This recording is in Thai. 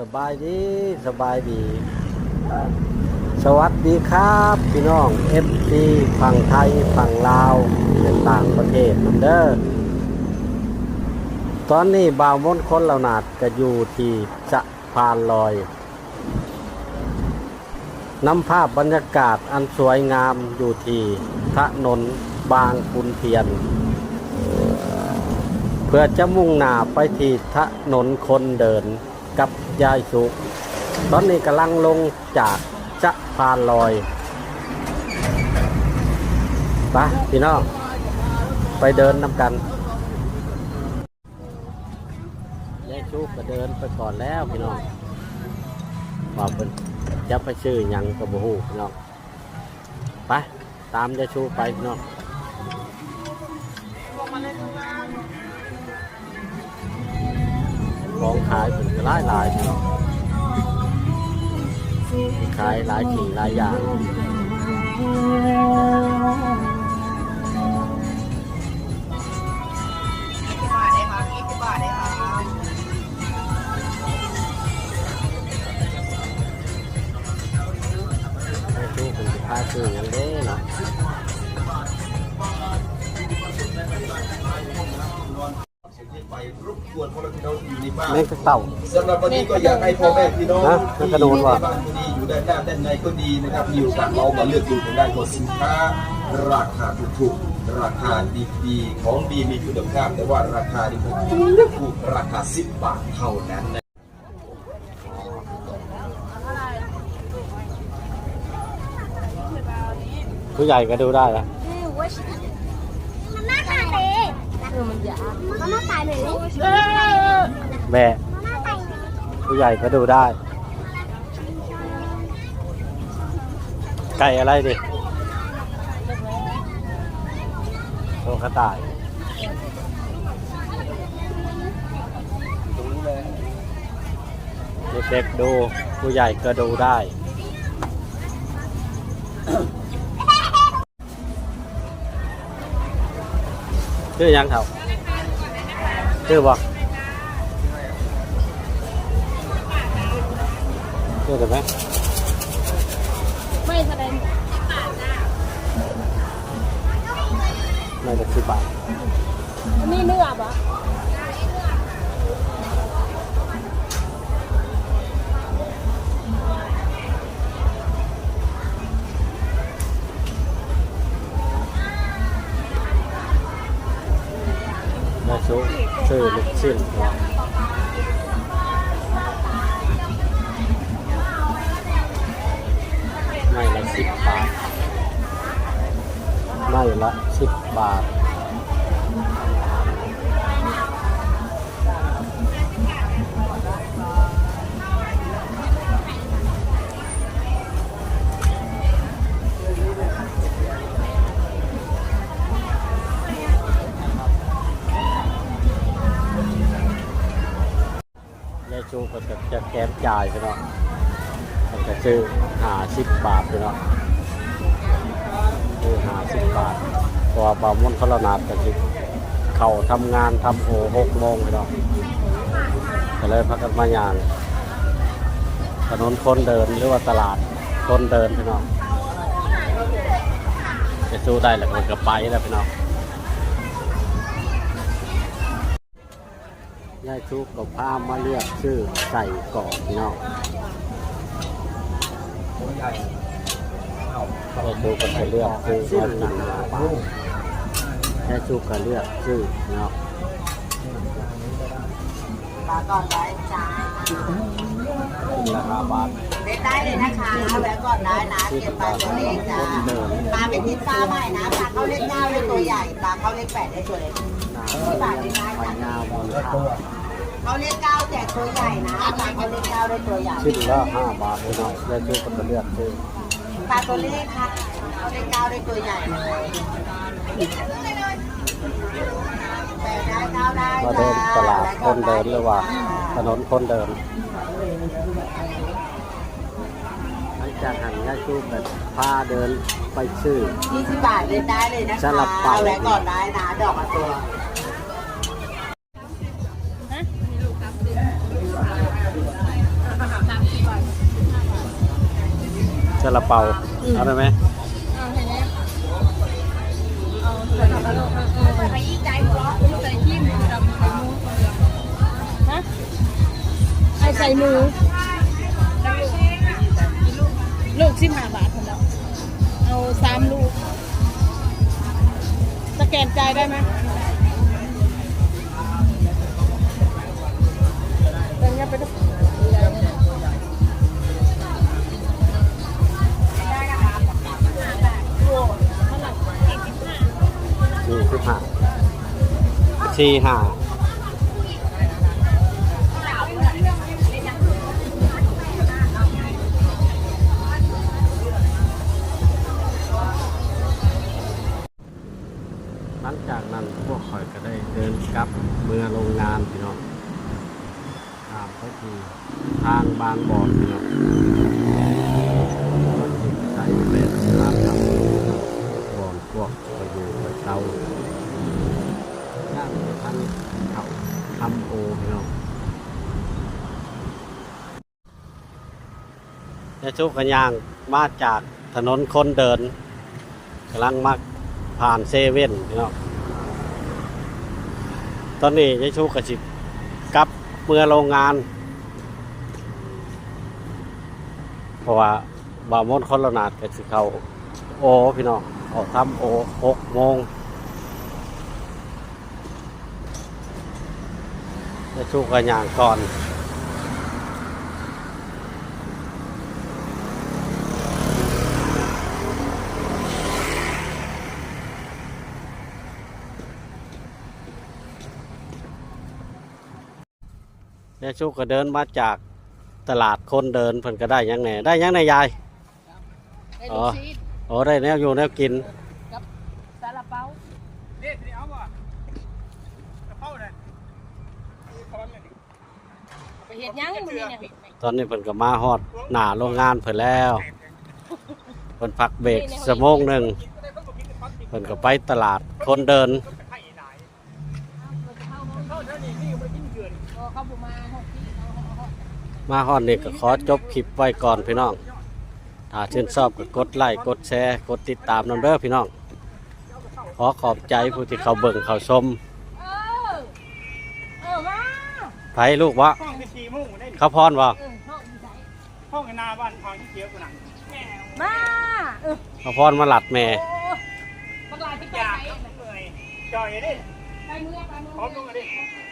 สบายดีสบายดี สวัสดีครับ พี่น้องเอฟซีฝั่งไทยฝั่งลาวต่างประเทศนำเด้อตอนนี้บ่าวมนคนเหล่านาดก็อยู่ที่สะพานลอยนำภาพบรรยากาศอันสวยงามอยู่ที่ถนนบางขุนเทียน เพื่อจะมุ่งหน้าไปที่ถนนคนเดิน กับยายสุกตอนนี้กำลังลงจากสะพานลอยไปพี่น้องไปเดินนำกันยายสุกก็เดินไปก่อนแล้วพี่น้องบอกเป็นจะไปชื่อยังกับบูฮูพี่น้องไปตามยายสุกไปพี่น้อง ของขายเป็นหลายหลายๆเนาะขายหลายสิ่งหลายอย่างให้ชูเป็นสิค้าซื้ออย่างเด้ แมงกเต่า สำหรับวันนี้ก็อยากให้พ่อแม่พี่น้องฮะมันกระโดดว่ะ ที่บ้านก็ดีอยู่ด้านหน้าด้านในก็ดีนะครับมีโอกาสเรามาเลือกดูทางด้านของสินค้า ราคาถูกๆราคาดีๆของดีมีคุณภาพแต่ว่าราคาดีผมถูกราคา 10 บาทเท่านั้นนะ ผู้ใหญ่ก็ดูได้ละมันน่าตายเลยมันน่าตายเลยเลย 打雷。ผู้ใหญ่ก็ดูได้ ไก่อะไรดิโตกระต่ายเด็กๆดู ผู้ใหญ่ก็ดูได้ชื่อยังเถ่าชื่อบอก ชื่อได้ไหมไม่แสดงไม่แต่สิบบาทอันนี้เนื้อปะ ละสิบบาทยายชูก็จะจะแกมจ่ายไปเนาะมันจะซื้อหาสิบบาทไปเนาะ ซื้อหาสิบบาทเพระว่าบามุนเขาละนาดกันสิเขาทำงานทำโอหกโมงไปเนาะก็เลยพักกันมายางถนนคนเดินหรือว่าตลาดคนเดินไปเนาะจะสู้ได้แหละมันก็ไปแล้วไปเนาะยายชุกกับผ้ามาเลือกชื่อใส่กรอบพี่น้อง ยายชุกก็จะเลือกชื่อมากินมาปากยายชุกก็เลือกชื่อพี่น้องปลาก่อนได้จ้าราคาบาทเล็กได้เลยนะคะแวะก่อนได้นะเก็บปลาตัวเล็กจ้าปลาเป็นทิศปลาใหม่นะปลาเข้าเล็กเก้าได้ตัวใหญ่ปลาเข้าเล็กแปดได้ตัวเล็กที่บาทได้ไปงาวมูลค่าเขาเล็กเก้าแจกตัวใหญ่นะปลาเขาเล็กเก้าได้ตัวใหญ่ชิ้นละห้าบาทพี่น้องยายชุกก็จะเลือกชื่อ ปลาตัวเล็กค่ะเขาเล็กเก้าได้ตัวใหญ่แปดได้เก้าได้มาเดินตลาดคนเดินหรือว่าถนนคนเดินหลังจากหันยายชุกแบบพาเดินไปชื่อยี่สิบบาทเล่นได้เลยนะสคะลับเป่าแวะก่อนได้นะดอกละตัว ซาลาเปาเอาได้ไหมเอาเห็นไหมเอาใส่กระโหลกเออใส่ใจหัวใส่ขี้หมูดำใส่หมูฮะไอใส่หมูลูกสิบห้าบาทคนละเอาสามลูก สแกนจ่ายได้ไหม สี่ห้าหลังจากนั้นพวกข่อยก็ได้เดินกลับเมืองโรงงานพี่น้องตามไปที่ทางบางบอนพี่น้องใส่เป็นตามทางบอนพวกไปอยู่ไปเตาย่างไปทางเขาทำโอพี่น้อง ยาชุกกันยางมาจากถนนคนเดินกำลังมาผ่านเซเว่นพี่น้องตอนนี้ยายชุกกระสิกลับเมื่อโรงงาน เพราะว่าบามนคนละนาดก็สิเขาโอพี่น้องออกทำโอหกโมงจะชูกันอย่างก่อน ยายชูก็เดินมาจากตลาดคนเดินเพิ่นก็ได้หยังแหน่ได้หยังแหน่ยาย ได้ลูกชีสโอ้ได้แนวอยู่แนวกินกับซาลาเปานี่ทีนี้เอาว่ะกระเพราเลยเขาว่าไงดิไปเห็ดหยังมันนี่เนี่ยตอนนี้เพิ่นก็มาฮอดหน้าโรงงานเพิ่นแล้วเพิ่นพักเบรกชั่วโมงหนึ่งเพิ่นก็ไปตลาดคนเดิน ไข่หลายเข้าเท่านี้นี่มันกินเกิน โอ้ เขาบุมาหกที่เขาเขาเขามาฮอดนี่ก็ขอจบคลิปไว้ก่อนพี่น้อง ถ้าชื่นชอบก็กดไลค์กดแชร์กดติดตามนำเด้อพี่น้อง ขอขอบใจผู้ที่เขาเบิ่งเขาชมเออ เออมาไผลูกวะห้องที่สี่โมุ่งได้เขาพรบ่เออห้องอยู่ไหนห้องนาบ้านทางที่เกี่ยวกันหนังมาเออเขาพรมาหลัดแม่ โอ้ปลาไหลไปอไกลยากไหนเมื่อยจอยดิไปเมื่อไปเมื่อ พร้อมลงกันดิเ